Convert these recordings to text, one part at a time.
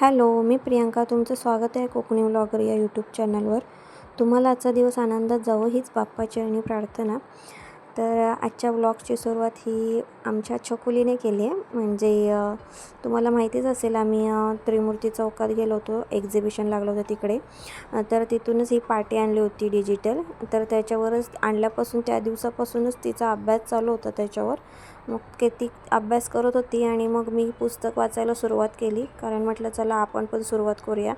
Hello मी प्रियांका. तुमचं स्वागत आहे कोकणी व्लॉगर या यूट्यूब चॅनलवर. तुम्हाला आजचा दिवस आनंदात जावं हीच बाप्पाची आणि प्रार्थना. तर आजच्या व्लॉगची सुरुवात ही आमच्या छकुलीने केली आहे. म्हणजे तुम्हाला माहितीच असेल आम्ही त्रिमूर्ती चौकात गेलो होतो. एक्झिबिशन लागलं होतं तिकडे. तर तिथूनच ही पार्टी आणली होती डिजिटल तर त्याच्यावरच आणल्यापासून त्या दिवसापासूनच तिचा अभ्यास चालू होता त्याच्यावर. मग किती अभ्यास करत होती आणि मग मी पुस्तक वाचायला सुरुवात केली. कारण म्हटलं चला आपण पण सुरुवात करूया.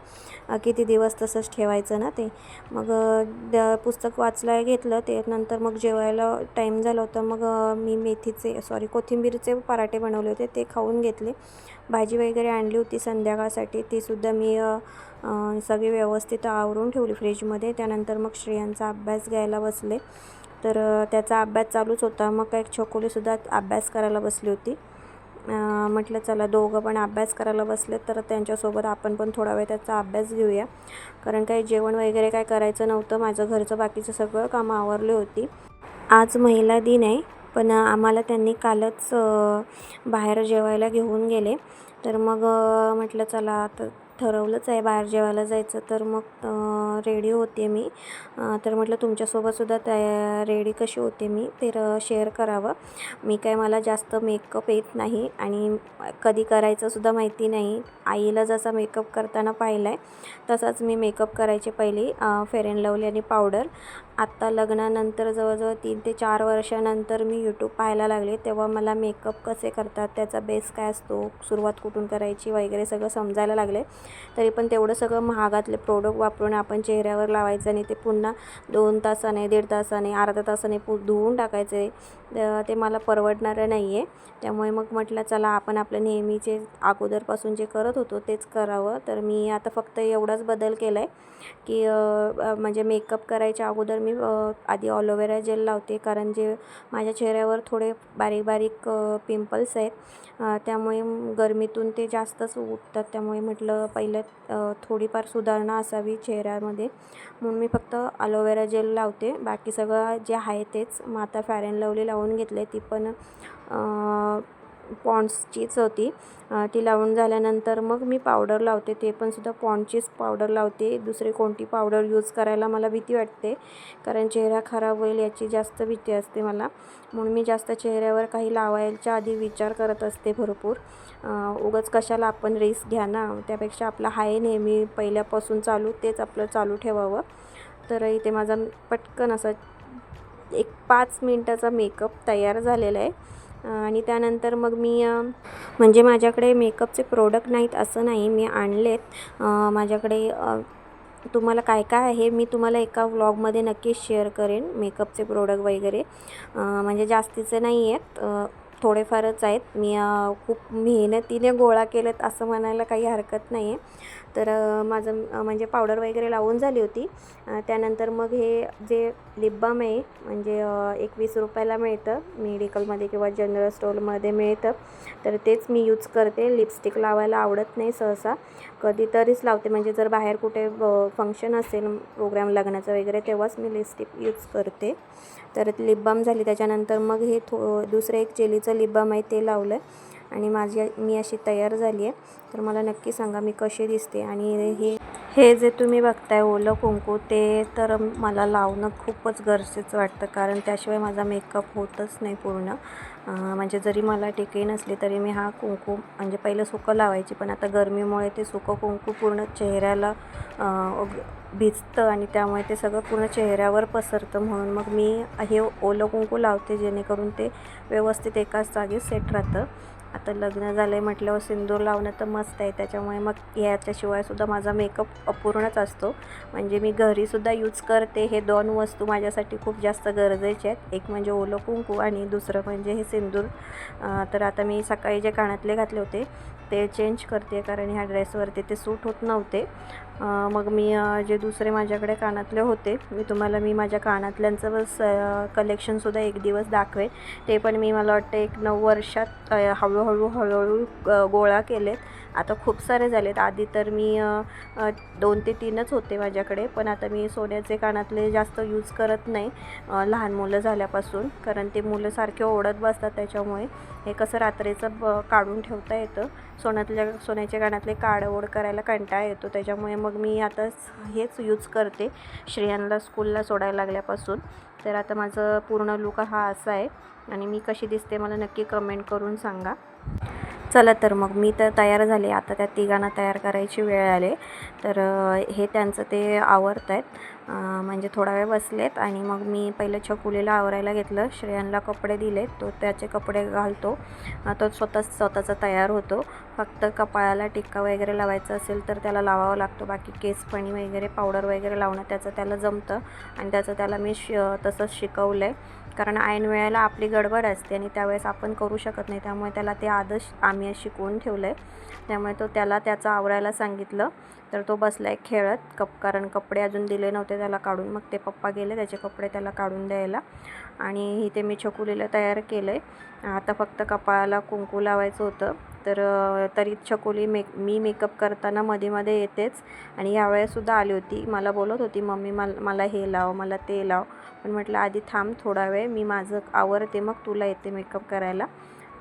किती दिवस तसंच ठेवायचं ना ते. मग द पुस्तक वाचलं घेतलं ते. नंतर मग जेवायला टाईम झाला होता. मग मी मेथीचे सॉरी कोथिंबीरचे पराठे बनवले होते. ते खाऊन घेतले. भाजी वगैरे आणली होती संध्याकाळसाठी. तीसुद्धा मी सगळी व्यवस्थित आवरून ठेवली फ्रीजमध्ये त्यानंतर मग श्रेयांचा अभ्यास घ्यायला बसले. तर त्याचा अभ्यास चालूच होता. मग एक छोकोलीसुद्धा अभ्यास करायला बसली होती. म्हटलं चला दोघं पण अभ्यास करायला बसले तर त्यांच्यासोबत आपण पण थोडा वेळ त्याचा अभ्यास घेऊया. कारण काही जेवण वगैरे काय करायचं नव्हतं. माझं घरचं बाकीचं सगळं कामं आवरली होती. आज महिला दिन आहे पण आम्हाला त्यांनी कालच बाहेर जेवायला घेऊन गेले. तर मग म्हटलं चला आता ठरवलंच आहे बाहेर जेवायला जायचं. तर मग रेडी होते मी. तर म्हटलं तुमच्यासोबतसुद्धा त्या रेडी कशी होते मी तर शेअर करावं. मी काय मला जास्त मेकअप येत नाही आणि कधी करायचंसुद्धा माहिती नाही. आईला जसा मेकअप करताना पाहिला आहे तसाच मी मेकअप करायचे पहिली फेअर अँड लवली आणि पावडर. आत्ता लग्नानंतर जवळजवळ तीन ते चार वर्षानंतर मी यूट्यूब पाहायला लागले तेव्हा मला मेकअप कसे करतात त्याचा बेस काय असतो सुरुवात कुठून करायची वगैरे सगळं समजायला लागले. तरी पण तेवढं सगळं महागातले प्रोडक्ट वापरून आपण चेहऱ्यावर लावायचं आणि ते पुन्हा दोन तासाने दीड तासाने अर्धा तासाने पु धुवून टाकायचे. ते मला परवडणारं नाही आहे त्यामुळे मग म्हटलं चला आपण आपलं नेहमीचे अगोदरपासून जे करत होतो तेच करावं. तर मी आता फक्त एवढाच बदल केला आहे की म्हणजे मेकअप करायच्या अगोदर मी आधी ऑलोवेरा जेल लावते. कारण जे माझ्या चेहऱ्यावर थोडे बारीक बारीक पिंपल्स आहेत. त्यामुळे गरमीतून ते जास्तच उठतात. त्यामुळे म्हटलं पहिलं थोडीफार सुधारणा असावी चेहऱ्यामध्ये. म्हणून मी फक्त अलोवेरा जेल लावते. बाकी सगळं जे आहे तेच. मग आता फॅर अँड लवली लावून घेतले ती पण पॉन्ड्सचीच होती. ती लावून झाल्यानंतर मग मी पावडर लावते. ते पण सुद्धा पॉन्डचीच पावडर लावते. दुसरी कोणती पावडर यूज करायला मला भीती वाटते. कारण चेहरा खराब होईल याची जास्त भीती असते मला. म्हणून मी जास्त चेहऱ्यावर काही लावायच्या आधी विचार करत असते भरपूर. उगाच कशाला आपण रिस्क घ्या ना? त्यापेक्षा आपला हाय नेहमी पहिल्यापासून चालू तेच आपलं चालू ठेवावं. तर इथे माझा पटकन असा एक पाच मिनटाचा मेकअप तयार झालेला आहे. आणि त्यानंतर मग मी म्हणजे माझ्याकडे मेकअपचे प्रोडक्ट नाहीत असं नाही. मी आणलेत. माझ्याकडे तुम्हाला काय काय आहे मी तुम्हाला एका व्लॉगमध्ये नक्कीच शेअर करेन मेकअपचे प्रोडक्ट वगैरे. म्हणजे जास्तीचे नाही आहेत थोडेफारच आहेत. मी खूप मेहनतीने गोळा केलेत असं म्हणायला काही हरकत नाही आहे तर माझं म्हणजे पावडर वगैरे लावून झाली होती. त्यानंतर मग हे जे लिपबाम आहे म्हणजे एकवीस रुपयाला मिळतं. मेडिकलमध्ये किंवा जनरल स्टोअरमध्ये मिळतं. तर तेच मी यूज करते. लिपस्टिक लावायला आवडत नाही सहसा. कधीतरीच लावते. म्हणजे जर बाहेर कुठे फंक्शन असेल प्रोग्राम लग्नाचं वगैरे तेव्हाच मी लिपस्टिक यूज करते. तर लिपबाम झाली. त्याच्यानंतर मग हे थो दुसरं एक जेलीचं लिपबाम आहे ते लावलं आहे आणि माझी मी अशी तयार झाली आहे. तर मला नक्की सांगा मी कशी दिसते आणि हे हे जे तुम्ही बघताय ओलं कुंकू ते तर मला लावणं खूपच गरजेचं वाटतं कारण त्याशिवाय माझा मेकअप होतच नाही पूर्ण. म्हणजे जरी मला टिकही नसली तरी मी हा कुंकू म्हणजे पहिलं सुकं लावायची पण आता गरमीमुळे ते सुकं कुंकू पूर्ण चेहऱ्याला भिजतं आणि त्यामुळे ते सगळं पूर्ण चेहऱ्यावर पसरतं. म्हणून मग मी हे ओलं कुंकू लावते जेणेकरून ते व्यवस्थित एकाच जागी सेट राहतं. आता लग्न झालं आहे म्हटल्यावर सिंदूर लावणं तर मस्त आहे. त्याच्यामुळे मग ह्याच्याशिवाय सुद्धा माझा मेकअप अपूर्णच असतो. म्हणजे मी घरीसुद्धा यूज करते. हे दोन वस्तू माझ्यासाठी खूप जास्त गरजेचे आहेत. एक म्हणजे ओलं कुंकू आणि दुसरं म्हणजे हे सिंदूर. तर आता मी सकाळी जे कानातले घातले होते ते चेंज करते कारण ह्या ड्रेसवरती ते सूट होत नव्हते. मग मी जे दुसरे माझ्याकडे कानातले होते मी तुम्हाला मी माझ्या कानातल्यांचं बस कलेक्शनसुद्धा एक दिवस दाखवेन. ते पण मी मला वाटतं एक नऊ वर्षात हळूहळू हळूहळू गोळा केलेत. आता खूप सारे झालेत. आधी तर मी दोन ते तीनच होते माझ्याकडे पण आता मी सोन्याचे कानातले जास्त यूज करत नाही लहान मुलं झाल्यापासून कारण ते मुलं सारखे ओढत बसतात त्याच्यामुळे. हे कसं रात्रीचं ब काढून ठेवता येतं. सोन्यातल्या सोन्याच्या कानातले काढवड करायला कंटाळा येतो त्याच्यामुळे मग मग मी आता हेच यूज करते. श्रेयांना स्कूलला सोडायला लागल्यापासून. तर आता माझं पूर्ण लुक हा असा आहे. आणि मी कशी दिसते मला नक्की कमेंट करून सांगा. चला तर मग मी तर तयार झाले. आता त्या तिघांना तयार करायची वेळ आले. तर हे त्यांचं ते आवरत आहेत म्हणजे थोडा वेळ बसलेत आणि मग मी पहिलं छकुलीला आवरायला घेतलं. श्रेयांना कपडे दिले तो त्याचे कपडे घालतो. तो स्वतः स्वतःचा तयार होतो. फक्त कपाळाला टिक्का वगैरे लावायचा असेल तर त्याला लावावं लागतो. बाकी केसपणी वगैरे पावडर वगैरे लावणं त्याचं त्याला जमतं आणि त्याचं त्याला मी श तसंच शिकवलं आहे कारण ऐन वेळेला आपली गडबड असते आणि त्यावेळेस आपण करू शकत नाही. त्यामुळे त्याला ते आदर्श आम्ही शिकवून ठेवलं आहे त्यामुळे तो त्याला त्याचं आवरायला सांगितलं. तर तो बसला आहे खेळत. कप कारण कपडे अजून दिले नव्हते त्याला काढून. मग ते पप्पा गेले त्याचे कपडे त्याला काढून द्यायला. आणि इथे मी छकुलीला तयार केलं आहे आता फक्त कपाळाला कुंकू लावायचं होतं. तर तरी छकुली मेक मी मेकअप करताना मध्ये मध्ये येतेच. आणि यावेळेसुद्धा आली होती. मला बोलत होती मम्मी मला मला हे लाव मला ते लाव. पण म्हटलं आधी थांब थोडा वेळ. मी माझं आवरते मग तुला येते मेकअप करायला.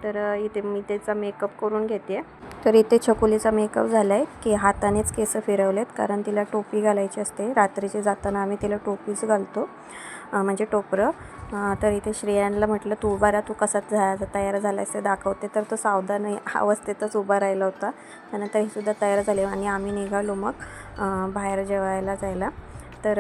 तर इथे मी त्याचा मेकअप करून घेते. तर इथे छकुलीचा मेकअप झाला आहे की हातानेच केस फिरवलेत कारण तिला टोपी घालायची असते. रात्रीचे जाताना आम्ही तिला टोपीच घालतो म्हणजे टोपरं. तर इथे श्रेयांला म्हटलं तू उभा राहा तू कसा झा तयार झाला ते दाखवते. तर तो सावधान अवस्थेतच उभा राहिला होता. त्यानंतर सुद्धा तयार झाले आणि आम्ही निघालो मग बाहेर जेवायला जायला. तर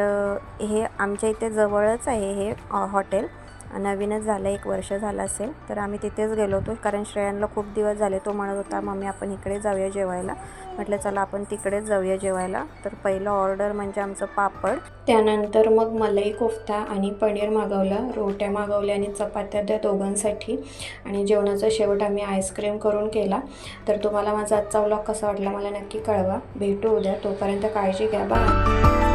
हे आमच्या इथे जवळच आहे हे हॉटेल. नवीनच झालं एक वर्ष झालं असेल तर आम्ही तिथेच गेलो होतो. कारण श्रेयांला खूप दिवस झाले तो म्हणत होता मम्मी आपण इकडे जाऊया जेवायला. म्हटलं चला आपण तिकडेच जाऊया जेवायला. तर पहिलं ऑर्डर म्हणजे आमचं पापड. त्यानंतर मग मलाई कोफ्ता आणि पनीर मागवला रोट्या मागवल्या आणि चपात्या त्या दोघांसाठी. आणि जेवणाचा शेवट आम्ही आईस्क्रीम करून केला. तर तुम्हाला माझा आजचा व्लॉग कसा वाटला मला नक्की कळवा. भेटू उद्या. तोपर्यंत काळजी घ्या. बाय